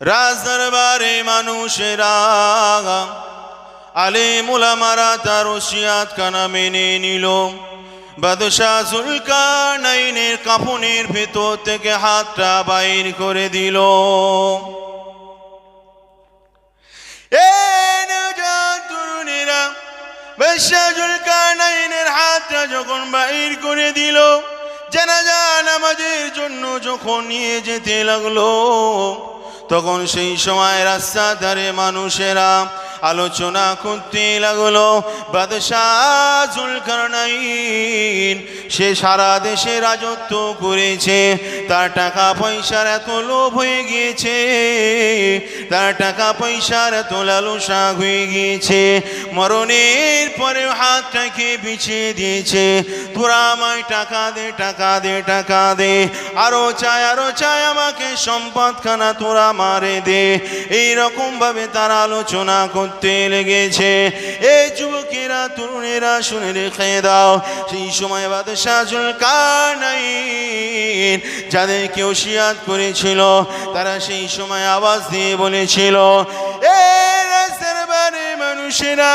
রাজদরবারে মানুষেরা আলে মুলামারা তার ওসিয়াত কানা মেনে নিল। বাদশাহ জুলকানাইনের কাফনের ভেতর থেকে হাতটা বাইর করে দিল। হাতটা যখন বাইর করে দিল, জানাজা নামাজের জন্য যখন নিয়ে যেতে লাগল তখন সেই সময় রাস্তা ধারে মানুষেরা আলোচনা করতে লাগল সে সারা দেশে রাজত্ব করেছে, তার টাকা পয়সার এত লোভ হয়ে গিয়েছে, তার টাকা পয়সার এত লালসা হয়ে গিয়েছে, মরণের পরে হাতটাকে বিছিয়ে দিয়েছে, তোরা আমায় টাকা দে টাকা দে টাকা দে, আরও চায় আরও চায় আমাকে সম্পদখানা তোরা মারে দে। এই রকম ভাবে তারা আলোচনা করতে লেগেছে। এই যুবকেরা, তরুণেরা, শুনে রেখে দাও, সেই সময় বাদশাহ যাদের যাদেরকে ওসিয়াত করেছিল, তারা সেই সময় আওয়াজ দিয়ে বলেছিল, এ মানুষেরা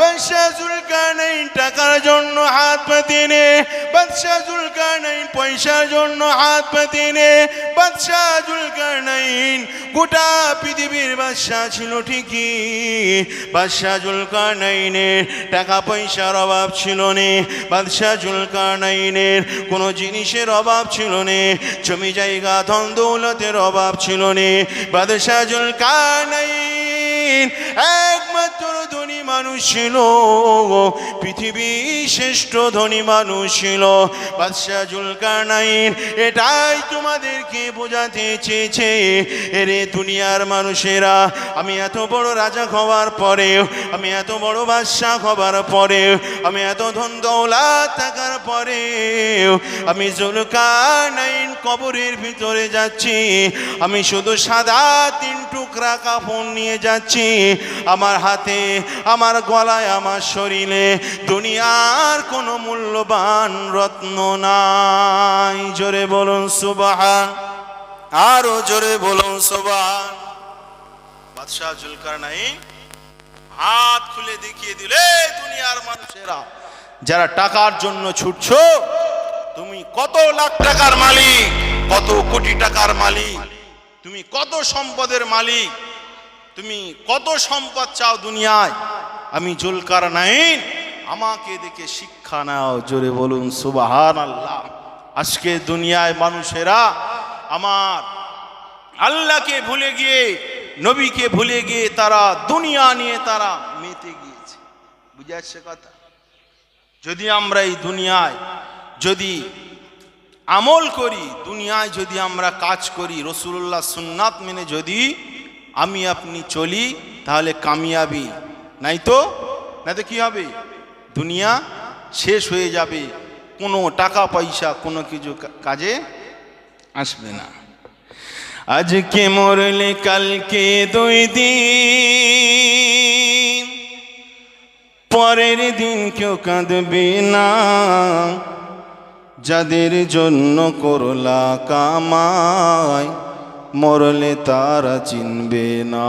বাদশাহ জুলকারনাইন টাকার জন্য হাত পাতিয়ে নে বাদশাহ জুলকারনাইন পয়সার জন্য হাত পাতিয়ে নে বাদশাহ জুলকারনাইন গোটা পৃথিবীর বাদশাহ ছিল ঠিকই বাদশাহ জুলকারনাইনের টাকা পয়সার অভাব ছিল নে বাদশাহ জুলকারনাইনের কোনো জিনিসের অভাব ছিল নে, জমি জায়গা ধন দৌলতের অভাব ছিল নে বাদশাহ জুলকারনাইন একমাত্র মানুষ ছিল। পৃথিবীর শ্রেষ্ঠ ধনী মানুষ ছিল। বাদশাহ জুলকারনাইন, এটাই তোমাদেরকে বোঝাতে চেয়েছে। এরে দুনিয়ার মানুষেরা, আমি এত বড় রাজা হওয়ার পরেও, আমি এত বড় বাদশাহ হবার পরেও, আমি এত ধন দৌলাত থাকার পরেও, আমি জুলকার নাইন কবরের ভিতরে যাচ্ছি। আমি শুধু সাদা তিন টুকরা কাপড় নিয়ে যাচ্ছি। আমার হাতে, আমার গলায়, আমার শরীরে দুনিয়ার কোনো মূল্যবান রত্ন নাই। জোরে বলুন সুবাহান, আরও জোরে বলুন সুবাহান। বাদশাহ জুলকার নাই হাত খুলে দেখিয়ে দিলে দুনিয়ার মানুষেরা, যারা টাকার জন্য ছুটছো, তুমি কত লাখ টাকার মালিক, কত কোটি টাকার মালিক, তুমি কত সম্পদের মালিক, তুমি কত সম্পদ চাও দুনিয়ায় আমি জুলকার নাইন। আমাকে দেখে শিক্ষা নাও, জোরে বলুন সুবাহান আল্লাহ আজকে দুনিয়ায় মানুষেরা আমার আল্লাহকে ভুলে গিয়ে, নবীকে ভুলে গিয়ে তারা দুনিয়া নিয়ে তারা মেতে গিয়েছে। বুঝে কথা? যদি আমরা এই দুনিয়ায় যদি আমল করি, দুনিয়ায় যদি আমরা কাজ করি রসুল্লাহ সুন্নাত মেনে যদি আমি আপনি চলি, তাহলে কামিয়াবি নাই তো না তো কী হবে? দুনিয়া শেষ হয়ে যাবে। কোনো টাকা, পয়সা, কোনো কিছু কাজে আসবে না। আজকে মরলে কালকে দুই দিন। পরের দিন কেউ কাঁদবে না। যাদের জন্য করলা কামায় মরলে তারা চিনবে না।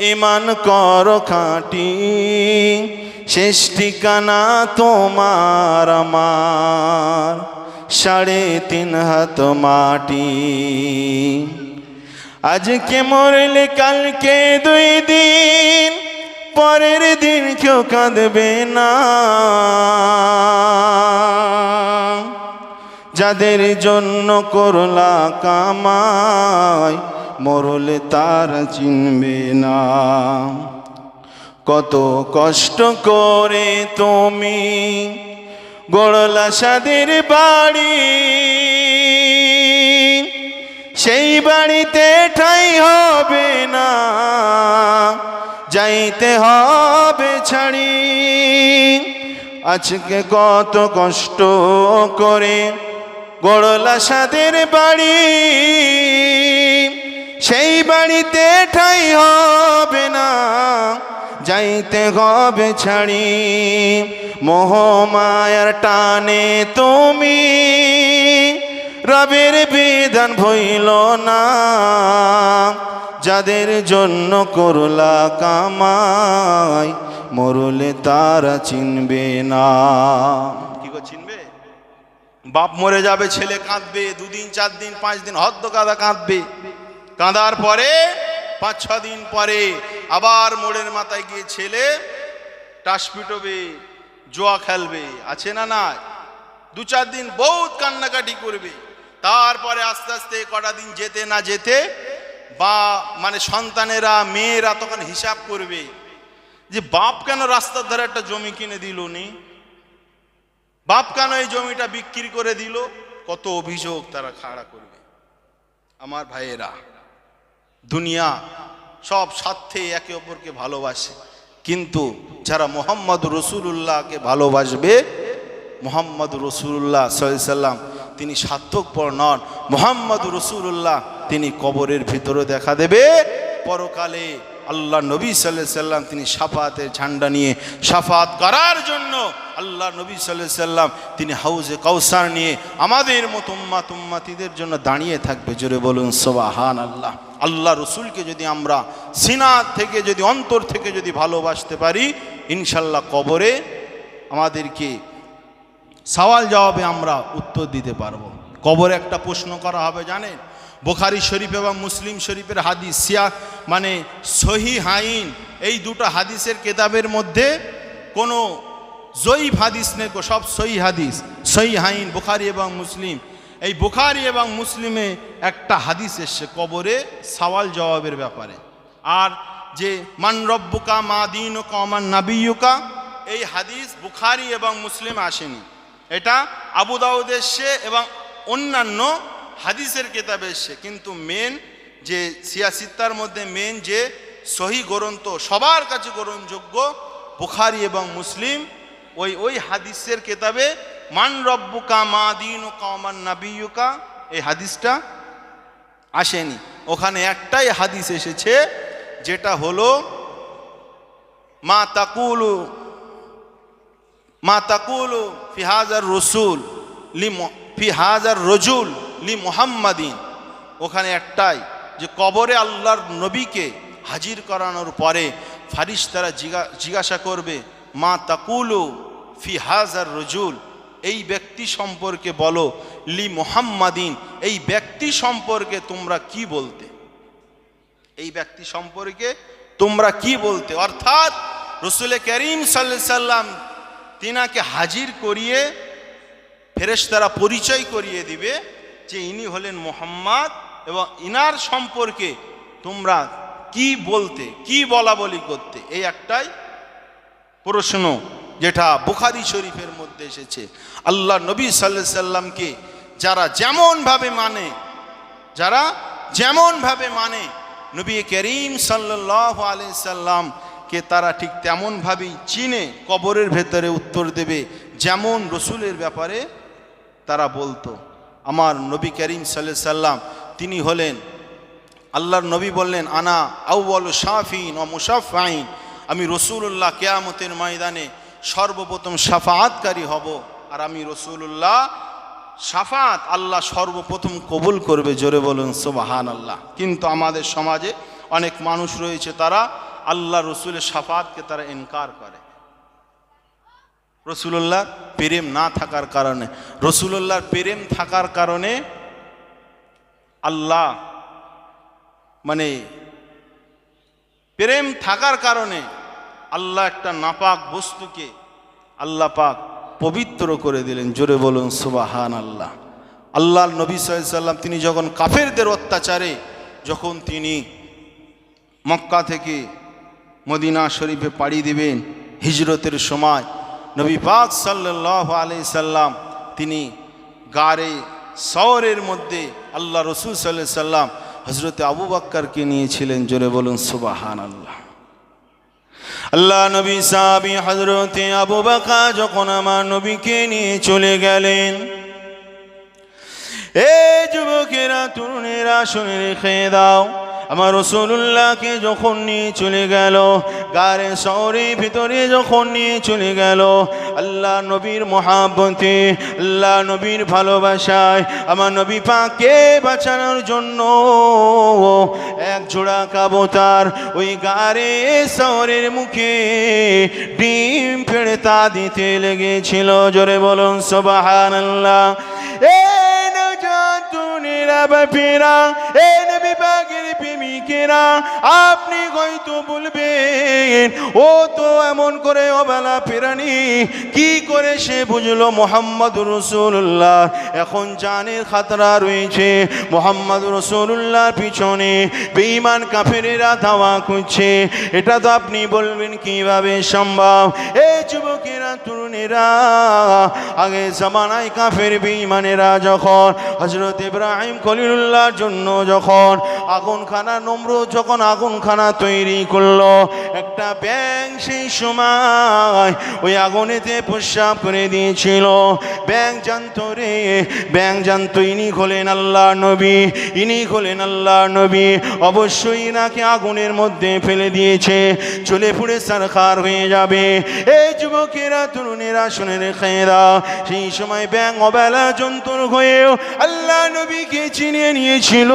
ইমান করো খাটি। শেষ ঠিকানা তোমার আমার। সাড়ে তিন হাত মাটি। আজকে মরলে কালকে দুই দিন, পরের দিন কেউ কাঁদবে না। যাদের জন্য করলা কামাই মরলে তারা চিনবে না। কত কষ্ট করে তুমি গড়লা সাদের বাড়ি। সেই বাড়িতে ঠাই হবে না, যাইতে হবে ছাড়ি। আজকে কত কষ্ট করে গড়লা সাদের বাড়ি। সেই বাড়িতে ঠাই হবে না, যাইতে হবে ছাড়ি। মোহমায়ার টানে তুমি, রবের বিধান ভইল না, যাদের জন্য করলা কামাই, মরলে তারা চিনবে না। কি চিনবে? বাপ মরে যাবে, ছেলে কাঁদবে, দুদিন চার দিন পাঁচ দিন হদ্দ কাদা কাঁদবে। কাঁদার পরে পাঁচ, ছ দিন পরে আবার মোড়ের মাথায় গিয়ে ছেলে টাস পিটবে, জোয়া খেলবে, আছে না না দু, চার দিন বহুত কান্নাকাটি করবে। তারপরে আস্তে আস্তে কটা দিন যেতে না যেতে বা মানে সন্তানেরা, মেয়েরা তখন হিসাব করবে যে বাপ কেন রাস্তার ধারে একটা জমি কিনে দিল নি? বাপ কেন এই জমিটা বিক্রি করে দিল? কত অভিযোগ তারা খাড়া করবে। আমার ভাইয়েরা দুনিয়া সব স্বার্থে একে অপরকে ভালোবাসে। কিন্তু যারা মোহাম্মদ রসুল্লাহকে ভালোবাসবে, মোহাম্মদ রসুল্লাহ সাল্লাম তিনি সার্থকপর নন। মোহাম্মদ রসুল্লাহ তিনি কবরের ভিতরে দেখা দেবে, পরকালে আল্লাহ নবী সাল্লাহ সাল্লাম তিনি সাফাতের ঝান্ডা নিয়ে সাফাত করার জন্য আল্লাহ নবী সাল্লাহ সাল্লাম তিনি হাউজে কাউসার নিয়ে আমাদের মতো উম্মা তুম্মাতিদের জন্য দাঁড়িয়ে থাকবে। জোরে বলুন সোবাহান আল্লাহ আল্লাহ রসুলকে যদি আমরা সিনা থেকে যদি, অন্তর থেকে যদি ভালোবাসতে পারি, ইনশাল্লাহ কবরে আমাদেরকে সওয়াল জবাবে আমরা উত্তর দিতে পারব। কবরে একটা প্রশ্ন করা হবে, জানেন? বোখারি শরীফ এবং মুসলিম শরীফের হাদিস। সিয়া মানে সহি হাইন, এই দুটো হাদিসের কেতাবের মধ্যে কোনো জয়ীফ হাদিস নেই সব সহি হাদিস। সহি হাইন, বুখারি এবং মুসলিম। এই বুখারি এবং মুসলিমে একটা হাদিস এসছে কবরে সওয়াল জবাবের ব্যাপারে। আর যে, মান রব্বুকা মা দিন ও কমান নাবিয়ুকা এই হাদিস বুখারি এবং মুসলিম আসেনি। এটা আবু এবং অন্যান্য হাদিসের কেতাবে এসছে, কিন্তু মেন যে সিয়াসিত্তার মধ্যে মেন যে সহি গ্রন্থ, সবার কাছে গ্রহণযোগ্য বুখারি এবং মুসলিম, ওই ওই হাদিসের কেতাবে, মান রব্বুকা মা দিন ও কমান নাবিয়ুকা এই হাদিসটা আসেনি। ওখানে একটাই হাদিস এসেছে, যেটা হলো, মা তাকুলু মা তাকুলু ফিহাজার রসুল লি ম- ফিহাজার রজুল লি মোহাম্মাদিন। ওখানে একটাই যে কবরে আল্লাহর নবীকে হাজির করানোর পরে ফারিস তারা জিজ্ঞাসা করবে, মা তাকুলু ফি হাজার রজুল? এই ব্যক্তি সম্পর্কে বলো, লি মোহাম্মাদিন, এই ব্যক্তি সম্পর্কে তোমরা কি বলতে? এই ব্যক্তি সম্পর্কে তোমরা কি বলতে? অর্থাৎ রসুল করিম সাল্লা সাল্লাম তিনাকে হাজির করিয়ে ফেরেশতারা পরিচয় করিয়ে দিবে যে ইনি হলেন মোহাম্মদ এবং ইনার সম্পর্কে তোমরা কি বলতে, কি বলা বলি করতে, এই একটাই প্রশ্ন যেটা বুখারি শরীফের মধ্যে এসেছে। আল্লাহ নবী সাল্লাহ সাল্লামকে যারা যেমনভাবে মানে যারা যেমনভাবে মানে নবী করিম সাল্লাহ আলি সাল্লামকে তারা ঠিক তেমনভাবেই চিনে, কবরের ভেতরে উত্তর দেবে, যেমন রসুলের ব্যাপারে তারা বলতো। আমার নবী করিম সাল্লাম, তিনি হলেন আল্লাহর নবী বললেন, আনা আউ্বাল শাফিন ও মুসাফাইন আমি রসুল্লাহ কেয়ামতের ময়দানে সর্বপ্রথম সাফাতকারী হব, আর আমি রসুল্লাহ সাফাত আল্লাহ সর্বপ্রথম কবুল করবে। জোরে বলুন সোবাহান আল্লাহ কিন্তু আমাদের সমাজে অনেক মানুষ রয়েছে, তারা আল্লাহ রসুলের সাফাতকে তারা ইনকার করে। রসুল্লাহ প্রেম না থাকার কারণে রসুল্লাহর প্রেম থাকার কারণে আল্লাহ মানে প্রেম থাকার কারণে আল্লাহ একটা নাপাক বস্তুকে আল্লাহ পাক পবিত্র করে দিলেন। জোরে বলুন সুবাহান আল্লাহ আল্লাহ নবী সাল্লাম তিনি যখন কাফেরদের অত্যাচারে, যখন তিনি মক্কা থেকে মদিনা শরীফে পাড়ি দিবেন, হিজরতের সময় নবী পাক সাল্লাহ আলি সাল্লাম তিনি গাড়ে শহরের মধ্যে আল্লাহ রসুল সাল্লাহ সাল্লাম হজরতে আবু বাক্কারকে নিয়েছিলেন, জোরে বলুন সুবাহান আল্লাহ আল্লাহ নবী সাহাবি হজরতে আবু বাকা যখন আমার নবীকে নিয়ে চলে গেলেন, এ যুবকেরা, তরুণেরা, শুনে রেখে দাও আমার রসুল্লাহকে যখন নিয়ে চলে গেল, গারে শহরে ভিতরে যখন নিয়ে চলে গেল, আল্লাহ নবীর মহাব্বতে, আল্লাহ নবীর ভালোবাসায় আমার নবী পাকে বাঁচানোর জন্য এক জোড়া কাবতার ওই গারে শহরের মুখে ডিম ফেড়ে তা দিতে লেগেছিল। জোরে বলুন সবাহান আল্লাহ এ নজাতুনিরা বাপিরা এ নবী প্রেমিকেরা আপনি হয়তো বলবেন, ও তো এমন করে অবেলা ফেরানি, কি করে সে বুঝলো মোহাম্মদ রসুল্লাহ? এখন জানের খাতরা রয়েছে মোহাম্মদ রসুল্লাহর পিছনে বেঈমান কাফেরেরা ধাওয়া করছে। এটা তো আপনি বলবেন কীভাবে সম্ভব? এ যুবকেরা তরুণেরা আগে জামানায় কাফের যখন হজরত ইব্রাহিম জন্য যখন যখন তৈরি করল, একটা সেই সময় ওই আগুনেতে প্রস্রাব করে দিয়েছিল। জানতো রে ব্যাং জানতো ইনি হলেন আল্লাহ নবী, ইনি হলেন আল্লাহ নবী। অবশ্যই নাকি আগুনের মধ্যে ফেলে দিয়েছে, চলে পুড়ে সারখার হয়ে যাবে। এই যুবকেরা তরুণেরা শুনে রেখে সেই সময় ব্যাং অবেলা জন্তুর হয়েও আল্লাহ নবীকে চিনে নিয়েছিল।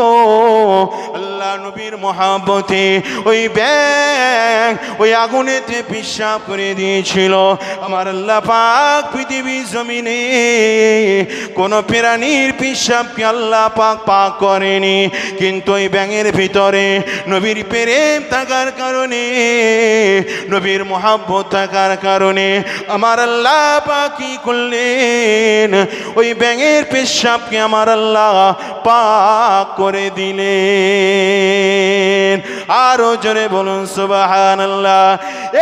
আল্লাহ নবীর মহাব্বতে ওই ব্যাং ওই আগুনেতে পিসাব করে দিয়েছিল। আমার আল্লাহ পাক পৃথিবী জমিনে কোন প্রাণীর পিসাবকে আল্লাহ পাক পাক করেনি। কিন্তু ওই ব্যাঙের ভিতরে নবীর প্রেম থাকার কারণে, নবীর মহাব্বত থাকার কারণে আমার আল্লাহ পাখি করলেন। ওই ব্যাঙের পেশাবকে আমার আল্লাহ পাক করে দিলেন। আরও জোরে বলুন সুবাহান আল্লাহ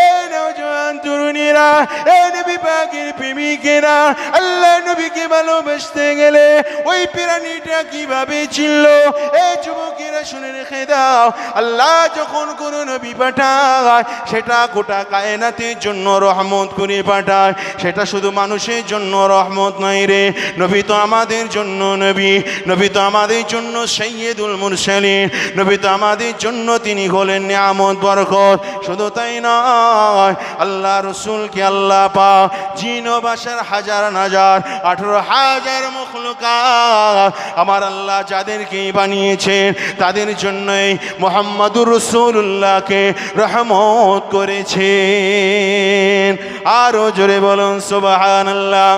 এ নৌজওয়ান তরুণীরা এ নবী পাকের প্রেমিকেরা, আল্লাহ নবীকে ভালোবাসতে গেলে ওই প্রাণীটা কীভাবে ছিল? এ যুবকেরা শুনে রেখে দাও, আল্লাহ যখন কোনো নবী পাঠায়, সেটা গোটা কায়নাতের জন্য রহমত করে পাঠায়। সেটা শুধু মানুষের জন্য রহমত নয় রে, নবী তো আমাদের জন্য নবী নবী তো আমাদের জন্য সৈয়দুল মুরসালিন, নবী তো আমাদের জন্য তিনি হলেন নিয়ামত বরকত। শুধু তাই নয়, আল্লাহ রসুলকে আল্লাহ পা জিন বাসার হাজার হাজার, আঠেরো হাজার মুখলুকা আমার আল্লাহ যাদেরকে বানিয়েছেন, তাদের জন্যই মোহাম্মদুর রসুল্লাহকে রহমত করেছেন। আরও জোরে বলুন সুবাহান আল্লাহ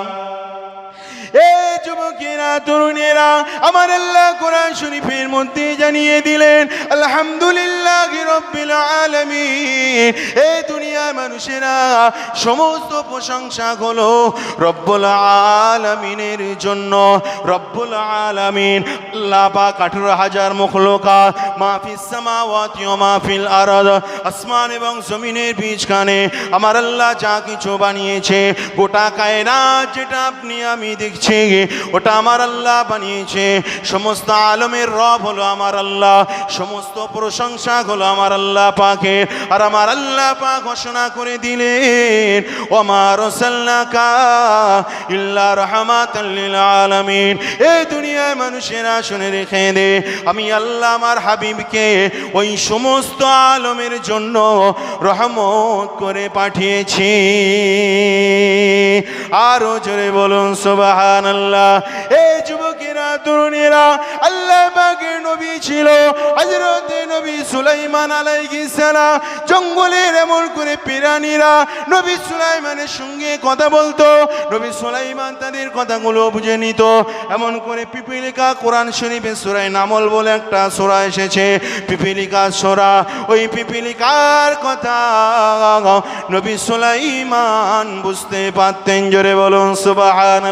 এ যুবকেরা, তরুণেরা, আমার আল্লাহ কোরআন শরীফের মধ্যে জানিয়ে দিলেন, আলহামদুলিল্লাহ রব্বিল আলামিন। এ দুনিয়ার মানুষেরা, সমস্ত প্রশংসা হলো রব্বুল আলামিনের জন্য, রব্বুল আলামিন জমিনের বীজখানে আমার আল্লাহ যা কিছু বানিয়েছে, গোটা কায়নাত যেটা আপনি আমি দেখছি, ওটা আমার আল্লাহ বানিয়েছে, সমস্ত আলমের রব হলো আমার আল্লাহ, সমস্ত প্রশংসা হলো আমার আল্লাহ পাকে, আর আমার আল্লাহ পাক ঘোষণা করে দিলেন ও আমার ইল্লা রহমাতাল লিল আলামিন। এই দুনিয়ায় মানুষেরা শুনে রেখে দে। আমি আল্লাহ আমার হাবিবকে ওই সমস্ত আলমের জন্য রহমত করে পাঠিয়েছি। আরও জোরে বলুন সোবাহান আল্লাহ এই যুবকেরা, তরুণীরা, আল্লাহ বাগের নবী ছিল হজরত নবী সুলাইমান আলাইহিস সালাম। জঙ্গলের এমন করে পিরানিরা নবী সুলাইমানের সঙ্গে কথা বলতো, নবী সুলাইমান তাদের কথাগুলো বুঝে নিত। এমন করে পিপিলিকা কোরআন শরীফে সুরায় নামল বলে একটা সোরা এসেছে। পিপিলিকা সোরা, ওই পিপিলিকার কথা নবী সুলাইমান বুঝতে পারতেন, জোরে বলুন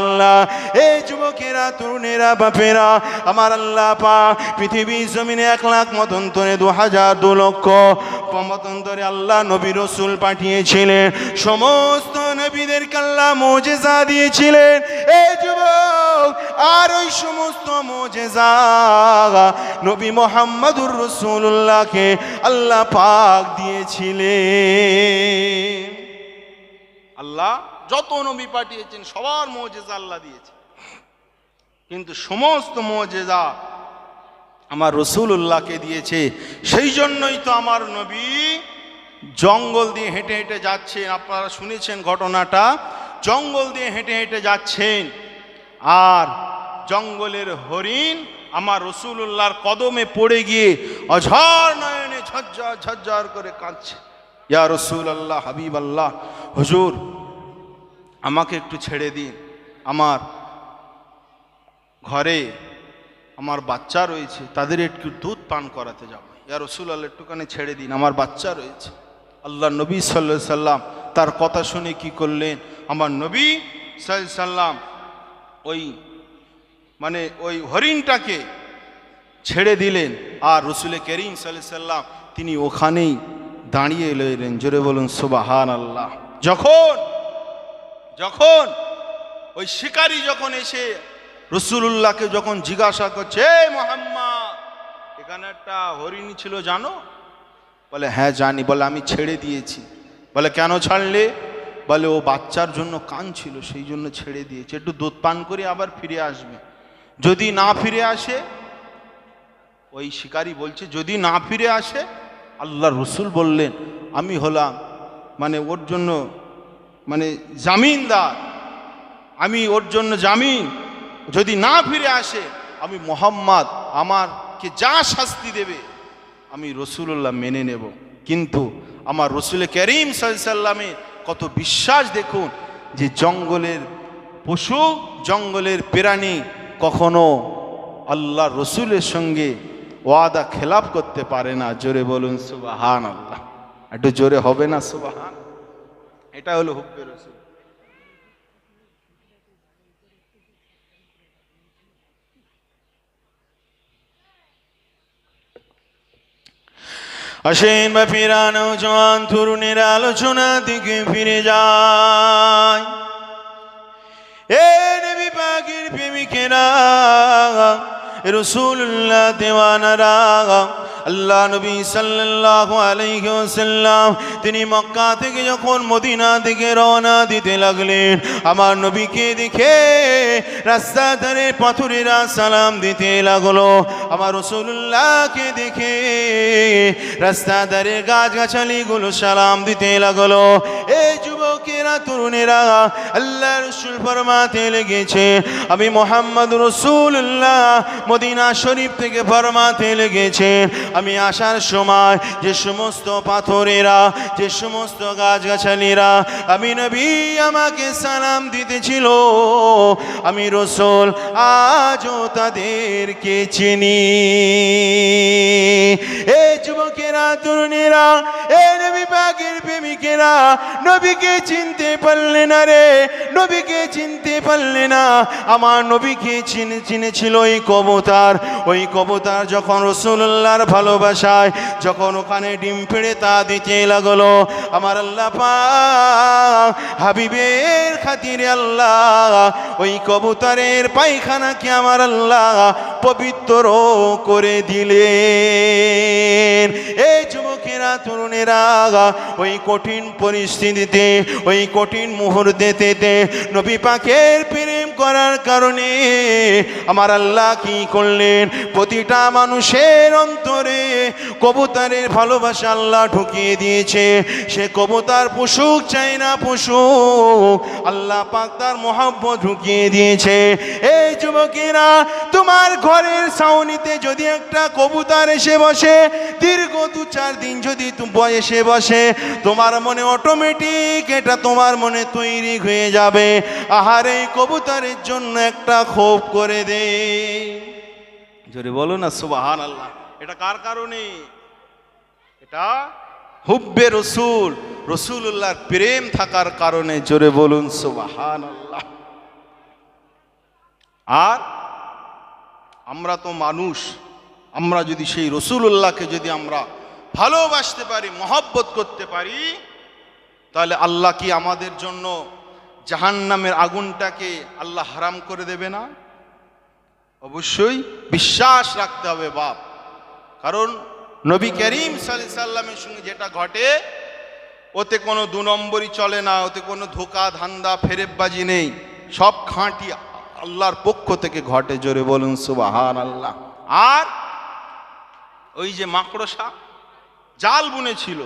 আল্লাহ এই যুবকেরা, তরুণেরা, বাপেরা, আমার আল্লাহ পা পৃথিবী জমিনে এক লাখ মতন মতন্তরে দু হাজার দু লক্ষ মতন মতন্তরে আল্লাহ নবী রসুল পাঠিয়েছিলেন। সমস্ত নবীদের কাল্লা মোজেজা দিয়েছিলেন। এই যুবক, আর ওই সমস্ত মোজেজা নবী মোহাম্মদুর রসুল্লাহকে আল্লাহ পাক দিয়েছিলেন। আল্লাহ যত নবী পাঠিয়েছেন, সবার মোজেজা আল্লাহ দিয়েছে। কিন্তু সমস্ত মোজেজা আমার রসুল্লাহকে দিয়েছে। সেই জন্যই তো আমার নবী জঙ্গল দিয়ে হেঁটে হেঁটে যাচ্ছেন। আপনারা শুনেছেন ঘটনাটা? জঙ্গল দিয়ে হেঁটে হেঁটে যাচ্ছেন। আর জঙ্গলের হরিণ আমার রসুল্লাহর কদমে পড়ে গিয়ে অঝর নয়নে ঝরঝর ঝরঝর করে কাঁদছে। ইয়া রসুল আল্লাহ হাবিব আল্লাহ হুজুর, আমাকে একটু ছেড়ে দিন। আমার ঘরে আমার বাচ্চা রয়েছে, তাদের একটু দুধ পান করাতে যাব। ইয়া রসুল আল্লাহ একটুখানি ছেড়ে দিন, আমার বাচ্চা রয়েছে। আল্লাহ নবী সাল্লা সাল্লাম তার কথা শুনে কি করলেন? আমার নবী সাল্লাম ওই মানে ওই হরিণটাকে ছেড়ে দিলেন। আর রসুলে করিম সাল্লাম তিনি ওখানেই দাঁড়িয়ে এলেন জোরে বলুন সুবাহান আল্লাহ যখন যখন ওই শিকারী যখন এসে রসুল্লাহকে যখন জিজ্ঞাসা করছে "এই মোহাম্মদ, এখানে একটা হরিণ ছিল, জানো? বলে হ্যাঁ জানি। বলে, আমি ছেড়ে দিয়েছি। বলে, কেন ছাড়লে? বলে, ও বাচ্চার জন্য কান ছিল, সেই জন্য ছেড়ে দিয়েছে। একটু দুধ পান করে আবার ফিরে আসবে। যদি না ফিরে আসে, ওই শিকারী বলছে, যদি না ফিরে আসে, আল্লাহ রসুল বললেন, আমি হলাম মানে ওর জন্য মানে জামিনদার, আমি ওর জন্য জামিন, যদি না ফিরে আসে, আমি মোহাম্মদ, আমারকে যা শাস্তি দেবে, আমি রসুল্লাহ মেনে নেব। কিন্তু আমার রসুল করিম সাল্লামের কত বিশ্বাস দেখুন, যে জঙ্গলের পশু, জঙ্গলের প্রাণী কখনো আল্লাহ রসুলের সঙ্গে ওয়াদা খেলাপ করতে পারে না। জোরে বলুন সুবাহান আল্লাহ একটু জোরে হবে না, সুবাহান? এটা হলো হুব্বে রসুল। আসেন বা ফিরানো জওয়ান তরুণের আলোচনা দিকে ফিরে যায়। নবী পাখির প্রেমিকেরা রসুল্লাহ দেওয়ানারা, আল্লাহ নবী তিনি মক্কা থেকে যখন মদিনা থেকে রওনা দিতে লাগলেন, আমার নবীকে দেখে রাস্তা ধারে পাথরেরা সালাম দিতে লাগল। আমার রসুল্লাহকে দেখে রাস্তা ধারে গাছগাছালিগুলো সালাম দিতে লাগল। এই যুবকেরা তরুণেরা আল্লাহ রসুল ফরমাতে লেগেছে। আমি মোহাম্মদ রসুল্লাহ মদিনা শরীফ থেকে ফরমাতে লেগেছে। আমি আসার সময় যে সমস্ত পাথরেরা, যে সমস্ত গাছগাছালিরা আমি নবী আমাকে সালাম দিতেছিল, আমি রসুল আজও তাদেরকে চিনি। এ যুবকেরা, তরুণীরা, এ নবী পাকের প্রেমিকেরা, নবীকে চিনতে পারলে না রে, নবীকে চিনতে পারলে না। আমার নবীকে চিনে, চিনেছিল ওই কবতার। ওই কবতার যখন রসুল্লাহর ভালোবাসায়, যখন ওখানে ডিম পেড়ে তা দিতে লাগল, আমার আল্লাহ হাবিবের খাতিরে আল্লাহ, ওই কবুতরের পায়খানাকে আমার আল্লাহ পবিত্র করে দিলেন। এই যুবকেরা, তরুণেরা, ওই কঠিন পরিস্থিতিতে ওই কঠিন মুহূর্তেতে নবী পাকের প্রেম করার কারণে আমার আল্লাহ কি করলেন? প্রতিটা মানুষের অন্তরে কবুতরের ভালোবাসা আল্লাহ ঢুকিয়ে দিয়েছে। সে কবুতার পুষুক, চাই না পশু আল্লাহ পাক তার মহাব্বত ঢুকিয়ে দিয়েছে। এই যুবকেরা, তোমার ঘরের ছাউনিতে যদি একটা কবুতার এসে বসে, দীর্ঘ দু চার দিন যদি বয়সে বসে, তোমার মনে অটোমেটিক এটা তোমার মনে তৈরি হয়ে যাবে। আহার, এই কবুতরের জন্য একটা ক্ষোভ করে দে। জোরে বলো না সুবাহান আল্লাহ এটা কার কারণে? এটা হুব্বে রসুল। রসুল্লাহর প্রেম থাকার কারণে, জোরে বলুন সুবাহান আল্লাহ আর আমরা তো মানুষ, আমরা যদি সেই রসুল্লাহকে যদি আমরা ভালোবাসতে পারি, মহব্বত করতে পারি, তাহলে আল্লাহ কি আমাদের জন্য জাহান্নামের আগুনটাকে আল্লাহ হারাম করে দেবে না। অবশ্যই বিশ্বাস রাখতে হবে বাপ। কারণ নবী করিম আলাইহি সাল্লামের সঙ্গে যেটা ঘটে, ওতে কোনো দু নম্বরই চলে না, ওতে কোনো ধোকা ধান্দা ফেরেববাজি নেই। সব খাঁটি আল্লাহর পক্ষ থেকে ঘটে জোরে বলুন সুবাহান আল্লাহ আর ওই যে মাকড়সা, জাল বুনেছিল,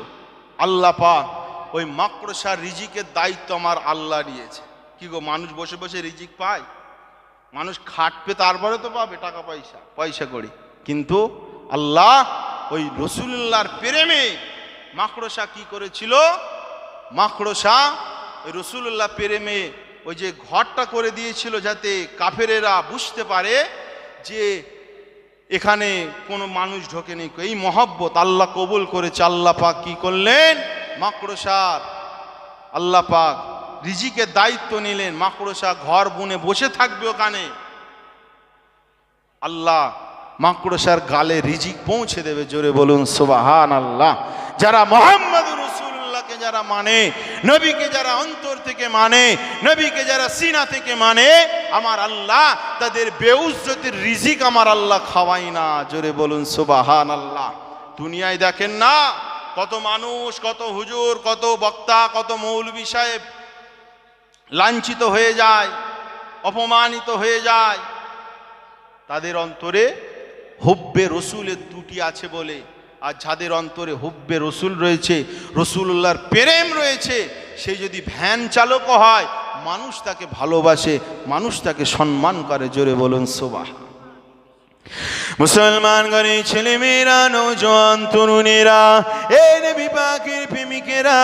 আল্লাহ পাক ওই মাকড়সার রিজিকের দায়িত্ব আমার আল্লাহ নিয়েছে। কি গো, মানুষ বসে বসে রিজিক পায়? মানুষ খাটবে, তারপরে তো পাবে টাকা, পয়সা। পয়সা করি। কিন্তু আল্লাহ ওই রসুল্লাহর প্রেমে মাকড়সা কি করেছিল? মাকড়সা ওই রসুল্লাহ প্রেমে ওই যে ঘরটা করে দিয়েছিল যাতে কাফেরেরা বুঝতে পারে যে এখানে কোনো মানুষ ঢোকেনি। এই মহব্বত আল্লাহ কবুল করেছে। আল্লাহ পাক কি করলেন? মাকড়সার আল্লাহ পাক রিজিকের দায়িত্ব নিলেন, মাকড়সা ঘর বুনে বসে থাকবে ওখানে। আল্লাহ মাকড়সার গালে রিজিক পৌঁছে দেবে, জোরে বলুন সুবাহান আল্লাহ যারা মোহাম্মদ রসুল্লাহকে যারা মানে নবীকে যারা অন্তর থেকে মানে নবীকে যারা সিনা থেকে মানে আমার আল্লাহ তাদের বেউজ্জতির রিজিক আমার আল্লাহ খাওয়াই না, জোরে বলুন সুবাহান আল্লাহ দুনিয়ায় দেখেন না কত মানুষ, কত হুজুর, কত বক্তা, কত মৌলবী সাহেব লাঞ্ছিত হয়ে যায়, অপমানিত হয়ে যায়। তাদের অন্তরে হুব্বে রসুলের ত্রুটি আছে বলে, আর যাদের অন্তরে হুব্বে রসুল রয়েছে রসুল্লাহর প্রেম রয়েছে, সে যদি ভ্যান চালকও হয়, মানুষ তাকে ভালোবাসে, মানুষ তাকে সম্মান করে, জোরে বলুন সোবাহ মুসলমান ঘরে ছেলে মেয়েরা নৌজওয়ান তরুণেরা, এ নবী পাকের প্রেমিকেরা,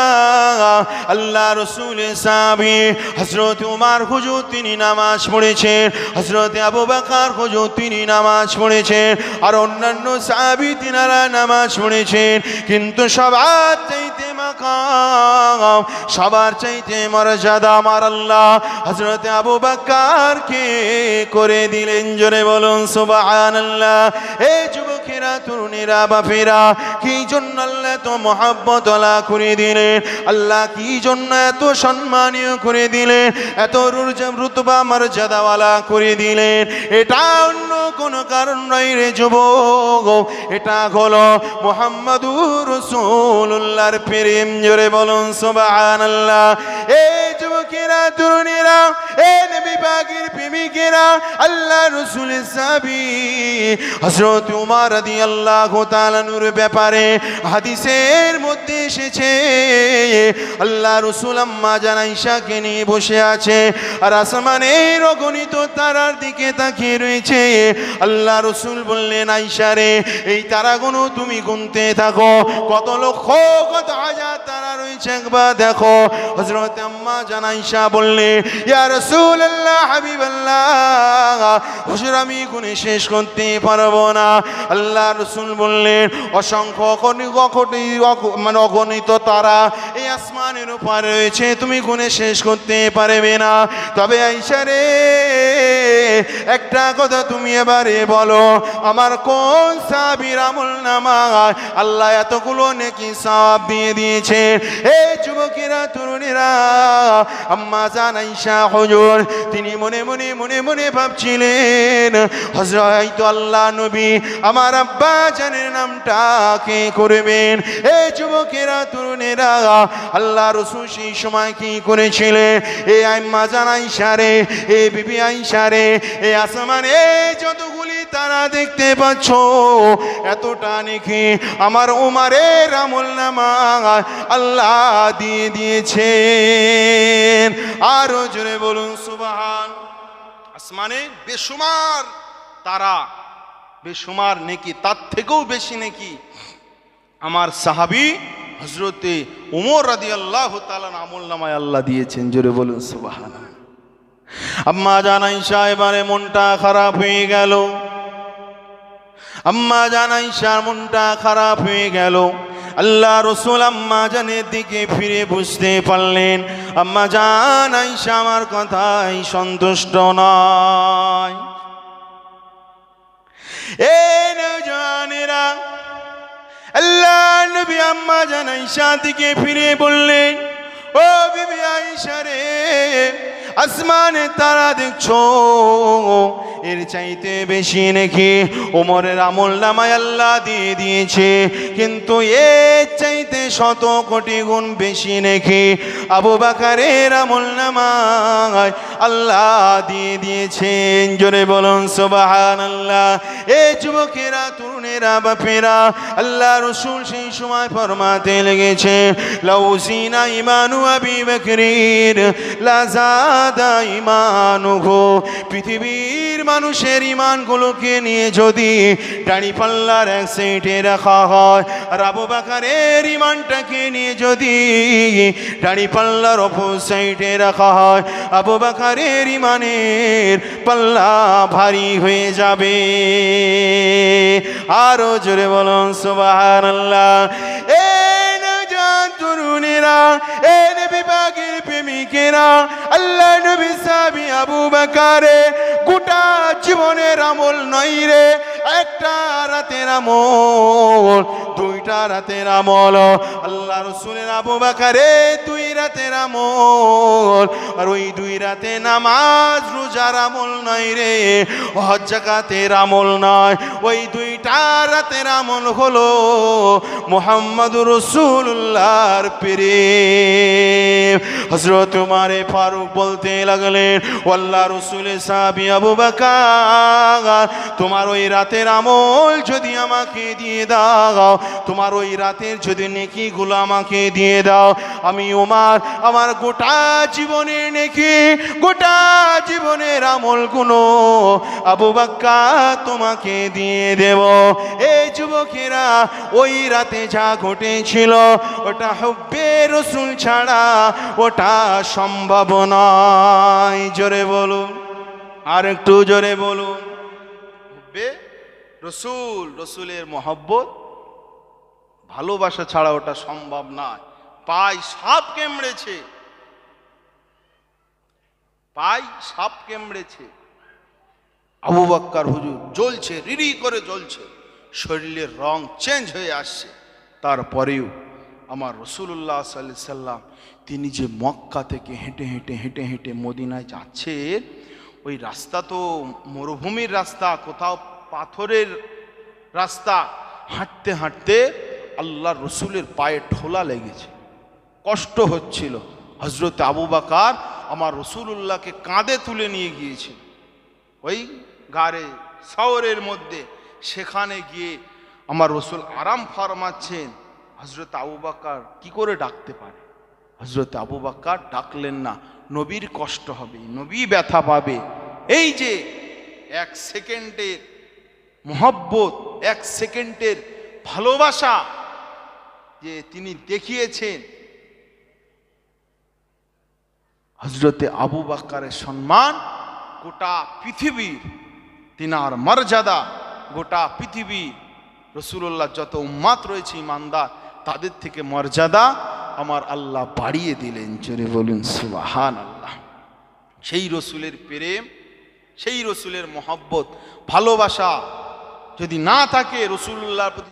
আল্লাহ রসুল সাবি হজরত উমার হুজুর তিনি নামাজ পড়েছেন হজরত আবু বাকার হুজুর তিনি নামাজ পড়েছেন, আর অন্যান্য সাবি তিনারা নামাজ পড়েছেন, কিন্তু সবার চাইতে মাকাম, সবার চাইতে মর্যাদা আমার আল্লাহ হজরত আবু বাক্কারকে করে দিলেন, জোরে বলুন সুবাহান আল্লাহ এই যুবকেরা, তরুণেরা, বাপেরা, কি জন্য আল্লাহ এত মহাব্বত করে দিলেন? আল্লাহ কি জন্য এত সম্মানীয় করে দিলেন? এত রুতবা মর্যাদাওয়ালা করে দিলেন? এটা অন্য কোনো কারণ নয় রে যুবক। এটা হলো মোহাম্মদুর রসুল্লাহর প্রেম, জোরে বলুন সোবাহান আল্লাহ এই যুবকেরা, তরুণেরা এ নবী পাকের প্রেমিকেরা, আল্লাহ রসুলের সাবি হজরত উমার রাদি আল্লাহ তালানুর ব্যাপারে হাদিসের মধ্যে এসেছে, আল্লাহ রসুল আম্মা জানাইশাকে নিয়ে বসে আছে আর আসমানের অগণিত তারার দিকে তাকিয়ে রয়েছে। আল্লাহ রসুল বললেন আইসারে এই তারাগুলো তুমি গুনতে থাকো। কত লক্ষ, কত হাজার তারা রয়েছে একবার দেখো। হজরত আম্মা জানাইশা বললে, ইয়া রসুল আল্লাহ হাবিব আল্লাহ হুজুর আমি গুনে শেষ করতে পারব না। আল্লাহ রসুল বললেন, অসংখ্য অগণিত- মানে অগণিত তারা এই আসমানের উপর রয়েছে, তুমি গুনে শেষ করতে পারবে না। তবে আইসারে একটা কথা তুমি এবারে বলো, আমার কোন সাবির আমল নামায় আল্লাহ এতগুলো নাকি সব দিয়ে দিয়েছে? এই যুবকেরা, তরুণেরা, আম্মা জান আইসা হজুর, তিনি মনে মনে মনে মনে ভাবছিলেন হজরত আল্লাহ নবী, আমার আব্বা জানের নামটা কে করবেন? এই যুবকেরা, তরুণেরা, আল্লাহ রসুল সেই সময় কি করেছিলেন এ আম্মা জান আইসা রে, এ বিবি আইসা রে, এ আসমানে যতগুলি তারা দেখতে পাচ্ছ, এতটা নাকি আমার উমারের আমল নামা আল্লাহ দিয়ে দিয়েছেন। আরও জোরে বলুন, সুবাহান। আসমানে বেসুমার তারা বেসুমার নেকি, তার থেকেও বেশি নেকি। আমার সাহাবি হজরতে উমর রাদি আল্লাহ তালান আমল নামায় আল্লাহ দিয়েছেন, জোরে বলুন সুবাহান আম্মা জানাই এবারে মনটা খারাপ হয়ে গেল। আম্মা জানাই মনটা খারাপ হয়ে গেল। আল্লাহ রসুল আম্মা জানের দিকে ফিরে বুঝতে পারলেন, আম্মা জান আইসা আমার কথাই সন্তুষ্ট নয়। এ নৌজওয়ানেরা আল্লাহ নবী আম্মা জান আইসা দিকে ফিরে বললেন ও বিবি আইসা রে আসমানে তারা দেখছ। এর চাইতে বেশি নাকি ওমরের আমল নামায় আল্লাহ দিয়ে দিয়েছে। কিন্তু এর চাইতে শত কোটি গুণ বেশি নাকি আবু বাকারের আমল নামায় আল্লাহ দিয়ে দিয়েছেন। জোরে বলুন সোবাহান আল্লাহ এ যুবকেরা, তরুণেরা, বাপেরা, আল্লাহ রসুল সেই সময় ফরমাতে লেগেছে লাউসিনা ইমানু আবি বকরির লাজাদা ইমানুহু পৃথিবীর মানুষের ইমানগুলোকে নিয়ে যদি দাড়ি পাল্লার এক সাইডে রাখা হয় আর আবু বাকারের ইমানটাকে নিয়ে যদি দাড়ি পাল্লার অপর সাইডে রাখা হয়, আবু বাকারের ইমানের পাল্লা ভারী হয়ে যাবে। আরও জোরে বলুন সুবাহান আল্লাহ এ নওজোয়ান তরুণেরা, এ পাকের প্রেমিকেরা আবু বেকারে গোটা জীবনের আমল নয় রে। একটা রাতের আমল, দুইটা রাতের আমল। আল্লাহ রসুলের আবু বাকারে দুই রাতের আমল, আর ওই দুই রাতে নামাজ, রোজার আমল নয় রে হজ জাকাতের আমল নয় ওই দুইটা রাতের আমল হলো মোহাম্মদ রসুল্লাহর প্রেম। হজরত মারে ফারুক বলতে লাগলেন আল্লাহ রসুলের সাহাবি আবু বাকার, তোমার ওই রাতের আমল যদি আমাকে দিয়ে দাও, তোমার ওই রাতের যদি নেকিগুলো আমাকে দিয়ে দাও, আমি ওমার আমার গোটা জীবনের নেকি, গোটা জীবনের আমলগুলো আবু বাক্কা তোমাকে দিয়ে দেব। এই যুবকেরা, ওই রাতে যা ঘটেছিল, ওটা হব্বে রসুল ছাড়া ওটা সম্ভব নয়। জোরে বলুন, আর একটু জোরে বলুন। হুব্বে? রসুল, রসুলের মহব্বত, ভালোবাসা ছাড়া ওটা সম্ভব নয়। পাই সাপ কেমড়েছে পাই সাপ কেমড়েছে আবু বাক্কার হুজুর জ্বলছে, রিরি করে জ্বলছে। শরীরের রং চেঞ্জ হয়ে আসছে। তারপরেও আমার রসুল্লাহ সাল্লি সাল্লাম, তিনি যে মক্কা থেকে হেঁটে হেঁটে হেঁটে হেঁটে মদিনায় যাচ্ছে, ওই রাস্তা তো মরুভূমির রাস্তা, কোথাও পাথরের রাস্তা হাঁটতে হাঁটতে আল্লাহ রসুলের পায়ে ঠোলা লেগেছে। কষ্ট হচ্ছিল। হজরত আবু বাকার আমার রসুলুল্লাহকে কাঁধে তুলে নিয়ে গিয়েছে ওই গাড়ে শহরের মধ্যে সেখানে গিয়ে আমার রসুল আরাম ফারমাচ্ছেন হজরত আবু বাক্কার কি করে ডাকতে পারে? হজরত আবু বাক্কার ডাকলেন না, নবীর কষ্ট হবে, নবী ব্যথা পাবে। এই যে এক সেকেন্ডের মোহব্বত, এক সেকেন্ডের ভালোবাসা যে তিনি দেখিয়েছেন। হজরতে আবু বাক্কারের সম্মান গোটা পৃথিবীর, তিনার মর্যাদা গোটা পৃথিবী রসুল্লাহ যত উম্মাত রয়েছে, ইমানদার, তাদের থেকে মর্যাদা আমার আল্লাহ বাড়িয়ে দিলেন। জোরে বলুন সুবাহান আল্লাহ সেই রসুলের প্রেম, সেই রসুলের মহব্বত, ভালোবাসা যদি না থাকে রসুল্লাহর প্রতি